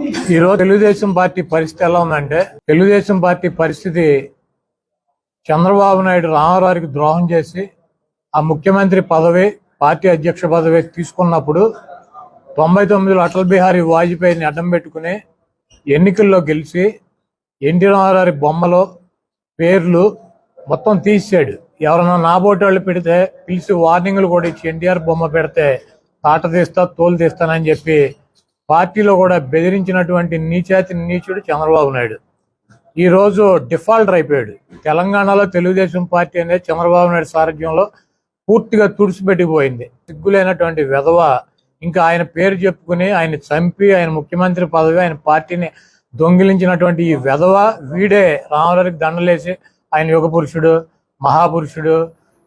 ఈరోజు తెలుగుదేశం పార్టీ పరిస్థితి ఎలా ఉందంటే తెలుగుదేశం పార్టీ పరిస్థితి చంద్రబాబు నాయుడు రామారావుకి ద్రోహం చేసి ఆ ముఖ్యమంత్రి పదవి పార్టీ అధ్యక్ష పదవి తీసుకున్నప్పుడు తొంభై తొమ్మిదిలో అటల్ బిహారీ వాజ్పేయిని అడ్డం పెట్టుకుని ఎన్నికల్లో గెలిచి ఎన్టీ రామారావు బొమ్మలు పేర్లు మొత్తం తీసాడు ఎవరైనా నాబోటి వాళ్ళు పెడితే పిలిచి వార్నింగ్లు కూడా ఇచ్చి ఎన్టీఆర్ బొమ్మ పెడితే తాట తీస్తా తోలు తీస్తానని చెప్పి పార్టీలో కూడా బెదిరించినటువంటి నీచాతి నీచుడు చంద్రబాబు నాయుడు. ఈ రోజు డిఫాల్టర్ అయిపోయాడు. తెలంగాణలో తెలుగుదేశం పార్టీ అనేది చంద్రబాబు నాయుడు సారథ్యంలో పూర్తిగా తుడిచిపెట్టిపోయింది. సిగ్గులైనటువంటి వెధవ ఇంకా ఆయన పేరు చెప్పుకుని ఆయన చంపి ఆయన ముఖ్యమంత్రి పదవి ఆయన పార్టీని దొంగిలించినటువంటి ఈ వెధవ వీడే రామరావుకి దండలేసి ఆయన యుగ పురుషుడు మహాపురుషుడు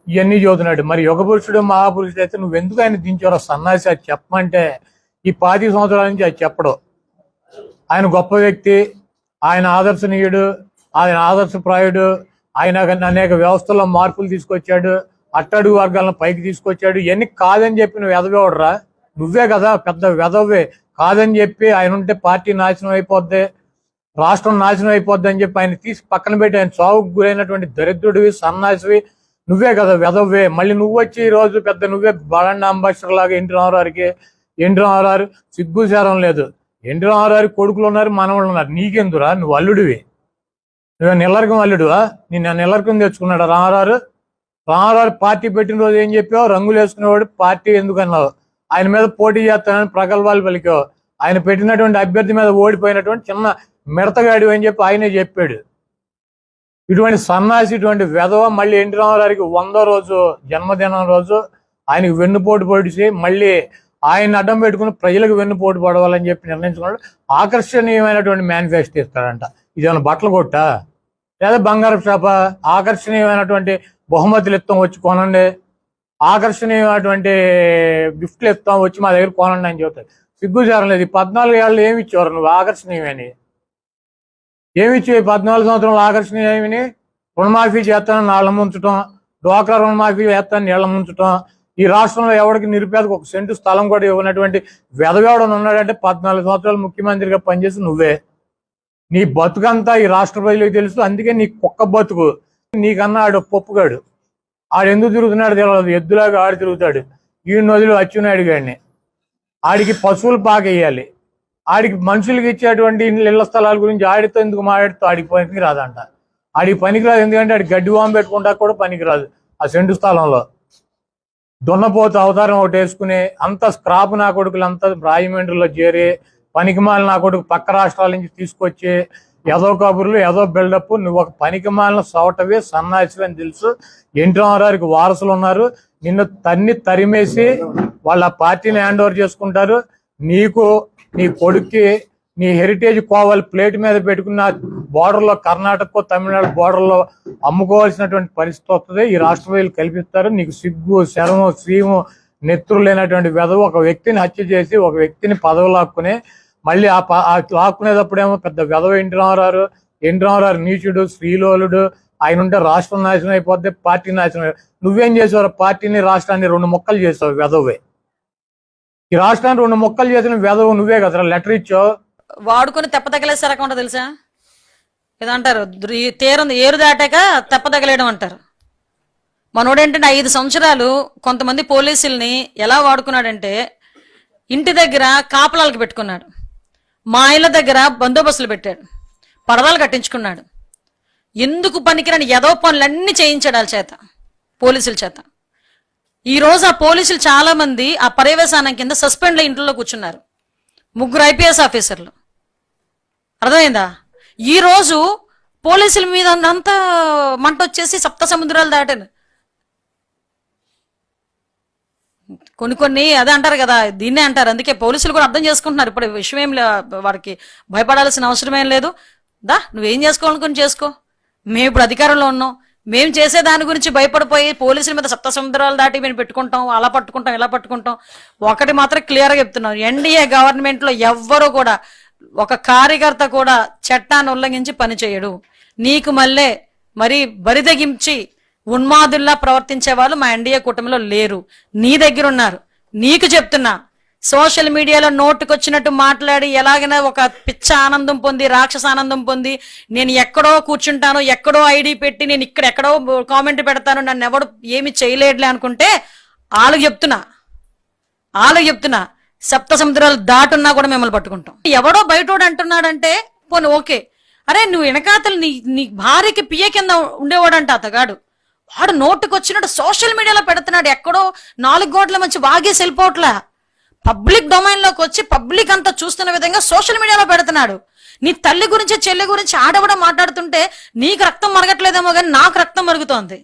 ఇవన్నీ చదువుతున్నాడు. మరి యుగపురుషుడు మహాపురుషుడు అయితే నువ్వు ఎందుకు ఆయన దించారో సన్నాసి అది చెప్పమంటే ఈ పాతి సంవత్సరాల నుంచి అది చెప్పడం. ఆయన గొప్ప వ్యక్తి ఆయన ఆదర్శనీయుడు ఆయన ఆదర్శప్రాయుడు ఆయన అనేక వ్యవస్థల్లో మార్పులు తీసుకొచ్చాడు అట్టడు వర్గాలను పైకి తీసుకొచ్చాడు. ఇవన్నీ కాదని చెప్పి నువ్వు ఎదవేవడరా నువ్వే కదా పెద్ద వెదవే కాదని చెప్పి ఆయన ఉంటే పార్టీ నాశనం అయిపోద్ది రాష్ట్రం నాశనం అయిపోద్ది అని చెప్పి ఆయన తీసి పక్కన పెట్టి ఆయన చావుకు గురైనటువంటి దరిద్రుడివి సన్నాసివి నువ్వే కదా వెదవ్వే. మళ్ళీ నువ్వు వచ్చి ఈ రోజు పెద్ద నువ్వే బలండ అంబాసిడర్ లాగా ఎన్టీ రామారావుకి ఎన్టీ రామారావు సిగ్గు లేదు. ఎన్టీ రామారావు కొడుకులు ఉన్నారు మనవాళ్ళు ఉన్నారు. నీకెందురా నువ్వు అల్లుడివి. నువ్వు నిల్లరకం అల్లుడువా? నిన్న నిల్లరకం తెచ్చుకున్నాడు రామారావు రామారావు పార్టీ పెట్టిన రోజు ఏం చెప్పావు? రంగులు వేసుకునేవాడు పార్టీ ఎందుకు అన్నావు? ఆయన మీద పోటీ చేస్తానని ప్రగల్భాలు పలికావు. ఆయన పెట్టినటువంటి అభ్యర్థి మీద ఓడిపోయినటువంటి చిన్న మిడతగాడి అని చెప్పి ఆయనే చెప్పాడు. ఇటువంటి సన్నాసి ఇటువంటి వెధవ మళ్ళీ ఎన్టీ రామారావుకి వందో రోజు జన్మదినం రోజు ఆయనకు వెన్నుపోటు పొడిచి మళ్ళీ ఆయన అడ్డం పెట్టుకుని ప్రజలకు వెన్నుపోటు పడవాలని చెప్పి నిర్ణయించుకున్నాడు. ఆకర్షణీయమైనటువంటి మేనిఫెస్టో ఇస్తాడంట. ఇదేమైనా బట్టలు కొట్ట? లేదా బంగారం షాప? ఆకర్షణీయమైనటువంటి బహుమతులు ఇస్తాం వచ్చి కొనండి. ఆకర్షణీయమైనటువంటి గిఫ్ట్లు ఇస్తాం వచ్చి మా దగ్గర కొనండి అని చెబుతాడు. సిగ్గుచారం లేదు. పద్నాలుగు ఏళ్ళు ఏమి ఇచ్చేవారు? నువ్వు ఆకర్షణీయమని. ఏమి ఇచ్చేవి? పద్నాలుగు సంవత్సరాలు ఆకర్షణీయమని. రుణమాఫీ చేస్తాను నాళ్ళ ముంచటం డ్వాక్రా రుణమాఫీ చేస్తాను నీళ్ళ ముంచటం ఈ రాష్ట్రంలో ఎవరికి నిరుపేదకు ఒక సెంటు స్థలం కూడా ఇవ్వనటువంటి వెదవేవడం ఉన్నాడంటే పద్నాలుగు సంవత్సరాలు ముఖ్యమంత్రిగా పనిచేసి నువ్వే. నీ బతుకంతా ఈ రాష్ట్ర ప్రజలకు తెలుసు. అందుకే నీ కుక్క బతుకు. నీకన్నా ఆడు పప్పుగాడు. ఆడు ఎందుకు తిరుగుతున్నాడు తెలియదు ఎద్దులాగా ఆడు తిరుగుతాడు. ఈ నదులు అచ్చునాయుడు గాడిని. ఆడికి పశువులు పాకేయాలి. ఆడికి మనుషులకి ఇచ్చేటువంటి ఇళ్ళ స్థలాల గురించి ఆడితో ఎందుకు మాట్లాడుతూ ఆడికి పనికి రాదంట. ఆడికి పనికిరాదు ఎందుకంటే ఆడికి గడ్డి వాం పెట్టుకుంటా కూడా పనికిరాదు ఆ సెంటు స్థలంలో. దున్నపోతు అవతారం ఒకటి వేసుకుని అంత స్క్రాప్ నా కొడుకులు అంత రాజమండ్రిలో చేరి పనికిమాలిన నా కొడుకు పక్క రాష్ట్రాల నుంచి తీసుకొచ్చి ఏదో కబుర్లు ఏదో బిల్డప్ నువ్వు ఒక పనికిమాలిన సవటవే సన్నాసివి అని తెలుసు. ఎన్టీ రామారావుకి వారసులు ఉన్నారు. నిన్ను తన్ని తరిమేసి వాళ్ళ పార్టీని హ్యాండ్ ఓవర్ చేసుకుంటారు. నీకు నీ కొడుక్కి నీ హెరిటేజ్ కోవాలి ప్లేట్ మీద పెట్టుకున్న బోర్డర్లో కర్ణాటక తమిళనాడు బోర్డర్లో అమ్ముకోవాల్సినటువంటి పరిస్థితి వస్తుంది. ఈ రాష్ట్ర ప్రజలు కల్పిస్తారు. నీకు సిగ్గు శరము శ్రీము నెత్తురు లేనటువంటి వెధవు ఒక వ్యక్తిని హత్య చేసి ఒక వ్యక్తిని పదవి లాక్కుని మళ్ళీ ఆ ప- లాక్కునేటప్పుడేమో పెద్ద వెధవ ఎన్టీ రామారావు ఎన్టీ రామారావు నీచుడు శ్రీలోలుడు ఆయన ఉంటే రాష్ట్రం నాశనం అయిపోద్ది పార్టీ నాశనం నువ్వేం చేసావు పార్టీని రాష్ట్రాన్ని రెండు ముక్కలు చేసావు వెధవే. ఈ రాష్ట్రాన్ని రెండు ముక్కలు చేసిన వెధవు నువ్వే కదరా లెటర్ ఇచ్చావు. వాడుకొని తెప్ప తగిలేసే రకం ఉంటుంది తెలుసా? ఏదంటారు? తీరం ఏరు దాటాక తెప్పదగలేయడం అంటారు. మనోడేంటంటే ఐదు సంవత్సరాలు కొంతమంది పోలీసుల్ని ఎలా వాడుకున్నాడంటే ఇంటి దగ్గర కాపలాలకు పెట్టుకున్నాడు. మా ఇళ్ళ దగ్గర బందోబస్తులు పెట్టాడు. పడవలు కట్టించుకున్నాడు. ఎందుకు పనికిరాని ఎదో పనులన్నీ చేయించాడు వాళ్ళ చేత పోలీసుల చేత. ఈ రోజు ఆ పోలీసులు చాలా మంది ఆ పర్యవేశానం కింద సస్పెండ్ల ఇంట్లో కూర్చున్నారు. ముగ్గురు ఐపీఎస్ ఆఫీసర్లు. అర్థమైందా? ఈ రోజు పోలీసుల మీద అంతా మంట వచ్చేసి సప్త సముద్రాలు దాటాను. కొన్ని కొన్ని అదే అంటారు కదా దీన్నే అంటారు. అందుకే పోలీసులు కూడా అర్థం చేసుకుంటున్నారు. ఇప్పుడు విషయం ఏం లే వారికి భయపడాల్సిన అవసరం ఏం లేదు. దా నువ్వేం చేసుకోవాలనుకుని చేసుకో. మేము ఇప్పుడు అధికారంలో ఉన్నాం. మేము చేసే దాని గురించి భయపడిపోయి పోలీసుల మీద సప్త సముద్రాలు దాటి మేము పెట్టుకుంటాం అలా పట్టుకుంటాం ఇలా పట్టుకుంటాం. ఒకటి మాత్రం క్లియర్గా చెప్తున్నాం ఎన్డీఏ గవర్నమెంట్లో ఎవ్వరూ కూడా ఒక కార్యకర్త కూడా చట్టాన్ని ఉల్లంఘించి పనిచేయడు నీకు మళ్ళీ మరి బరిదగించి ఉన్మాదుల్లా ప్రవర్తించే వాళ్ళు మా ఎన్డీఏ కూటమిలో లేరు. నీ దగ్గర ఉన్నారు. నీకు చెప్తున్నా సోషల్ మీడియాలో నోటుకొచ్చినట్టు మాట్లాడి ఎలాగైనా ఒక పిచ్చ ఆనందం పొంది రాక్షస ఆనందం పొంది నేను ఎక్కడో కూర్చుంటాను ఎక్కడో ఐడి పెట్టి నేను ఇక్కడ ఎక్కడో కామెంట్ పెడతాను నన్ను ఎవడు ఏమి చేయలేడులే అనుకుంటే వాళ్ళకి చెప్తున్నా వాళ్ళకి చెప్తున్నా సప్త సముద్రాలు దాటున్నా కూడా మిమ్మల్ని పట్టుకుంటాం. ఎవడో బయటోడు అంటున్నాడంటే పోనీ ఓకే అరే నువ్వు వెనకాతలు నీ నీ భార్యకి పియ్య కింద ఉండేవాడంట అతగాడు. వాడు నోటుకు వచ్చినట్టు సోషల్ మీడియాలో పెడుతున్నాడు ఎక్కడో నాలుగు గోట్ల మంచి వాగేసి వెళ్ళిపోవట్లా. పబ్లిక్ డొమైన్లోకి వచ్చి పబ్లిక్ అంతా చూస్తున్న విధంగా సోషల్ మీడియాలో పెడుతున్నాడు. నీ తల్లి గురించి చెల్లి గురించి ఆడవడం మాట్లాడుతుంటే నీకు రక్తం మరగట్లేదేమో కానీ నాకు రక్తం మరుగుతోంది.